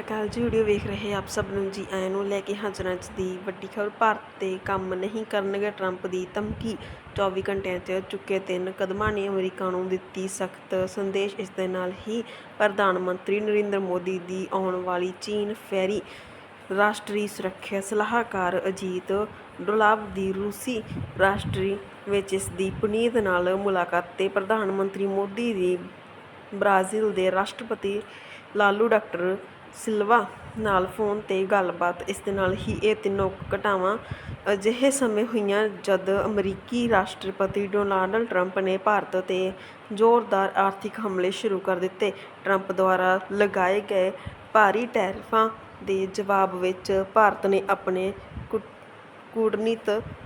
ਅਕਾਲ ਜੀ, ਵੀਡੀਓ ਵੇਖ ਰਹੇ ਆਪ ਸਭ ਨੂੰ ਜੀ, ਆਇਆਂ ਨੂੰ ਲੈ ਕੇ ਹਾਜ਼ਰਾਂ ਚ ਦੀ ਵੱਡੀ ਖਬਰ। ਭਾਰਤ ਤੇ ਕੰਮ ਨਹੀਂ ਕਰਨਗੇ ਟਰੰਪ ਦੀ ਧਮਕੀ। 24 ਘੰਟਿਆਂ 'ਚ ਚੁੱਕੇ ਤਿੰਨ ਕਦਮਾਂ ਨੇ ਅਮਰੀਕਾ ਨੂੰ ਦਿੱਤੀ ਸਖਤ ਸੰਦੇਸ਼। ਇਸ ਦੇ ਨਾਲ ਹੀ ਪ੍ਰਧਾਨ ਮੰਤਰੀ ਨਰਿੰਦਰ ਮੋਦੀ ਦੀ ਆਉਣ ਵਾਲੀ ਚੀਨ ਫੈਰੀ ਰਾਸ਼ਟਰੀ ਸੁਰੱਖਿਆ ਸਲਾਹਕਾਰ ਅਜੀਤ ਡੋਲਾਵ ਦੀ ਰੂਸੀ ਰਾਸ਼ਟਰੀ ਵਿੱਚ ਇਸ ਦੀ ਪੁਨੀਤ ਨਾਲ ਮੁਲਾਕਾਤ ਤੇ ਪ੍ਰਧਾਨ ਮੰਤਰੀ ਮੋਦੀ ਦੀ ਬ੍ਰਾਜ਼ੀਲ ਦੇ ਰਾਸ਼ਟਰਪਤੀ ਲਾਲੂ ਡਾਕਟਰ ਸਿਲਵਾ ਨਾਲ ਫੋਨ ਤੇ ਗੱਲਬਾਤ, ਇਸ ਦੇ ਨਾਲ ਹੀ ਇਹ ਤਿੰਨੋਂ ਘਟਨਾਵਾਂ ਅਜਿਹੇ ਸਮੇਂ ਹੋਈਆਂ ਜਦ ਅਮਰੀਕੀ ਰਾਸ਼ਟਰਪਤੀ ਡੋਨਾਲਡ ਟਰੰਪ ਨੇ ਭਾਰਤ ਤੇ ਜ਼ੋਰਦਾਰ ਆਰਥਿਕ ਹਮਲੇ ਸ਼ੁਰੂ ਕਰ ਦਿੱਤੇ। ਟਰੰਪ ਦੁਆਰਾ ਲਗਾਏ ਗਏ ਭਾਰੀ ਟੈਰਿਫਾਂ ਦੇ ਜਵਾਬ ਵਿੱਚ ਭਾਰਤ ਨੇ ਆਪਣੇ ਕੁ-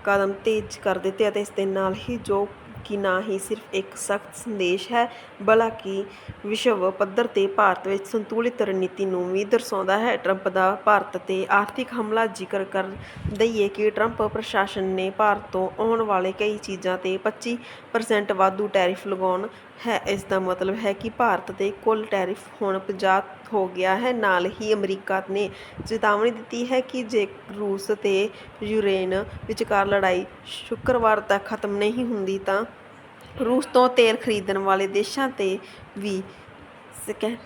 ਕਦਮ ਤੇਜ਼ ਕਰ ਦਿੱਤੇ ਅਤੇ ਇਸ ਦੇ ਨਾਲ ਹੀ ਜੋ ਕਿ ਨਾ ਹੀ ਸਿਰਫ ਇੱਕ ਸਖਤ ਸੰਦੇਸ਼ ਹੈ, ਬਲਕਿ ਵਿਸ਼ਵ ਪੱਧਰ ਤੇ ਭਾਰਤ ਵਿੱਚ ਸੰਤੁਲਿਤ ਰਣਨੀਤੀ ਨੂੰ ਵੀ ਦਰਸਾਉਂਦਾ ਹੈ। ਟਰੰਪ ਦਾ ਭਾਰਤ ਤੇ ਆਰਥਿਕ ਹਮਲਾ ਜ਼ਿਕਰ ਕਰ ਦਈਏ ਕਿ ਟਰੰਪ ਪ੍ਰਸ਼ਾਸਨ ਨੇ ਭਾਰਤ ਤੋਂ ਆਉਣ ਵਾਲੇ ਕਈ ਚੀਜ਼ਾਂ ਤੇ 25% ਵਾਧੂ ਟੈਰਿਫ ਲਗਾਉਣ ਹੈ। ਇਸ ਦਾ ਮਤਲਬ ਹੈ ਕਿ ਭਾਰਤ ਤੇ ਕੁੱਲ ਟੈਰਿਫ ਹੁਣ 50 ਹੋ ਗਿਆ ਹੈ। ਨਾਲ ਹੀ ਅਮਰੀਕਾ ਨੇ ਚੇਤਾਵਨੀ ਦਿੱਤੀ ਹੈ ਕਿ ਜੇ ਰੂਸ ਤੇ ਯੂਕਰੇਨ ਵਿਚਕਾਰ ਲੜਾਈ ਸ਼ੁੱਕਰਵਾਰ ਤੱਕ ਖਤਮ ਨਹੀਂ ਹੁੰਦੀ ਤਾਂ ਰੂਸ ਤੋਂ ਤੇਲ ਖਰੀਦਣ ਵਾਲੇ ਦੇਸ਼ਾਂ ਤੇ ਵੀ ਸਕੈ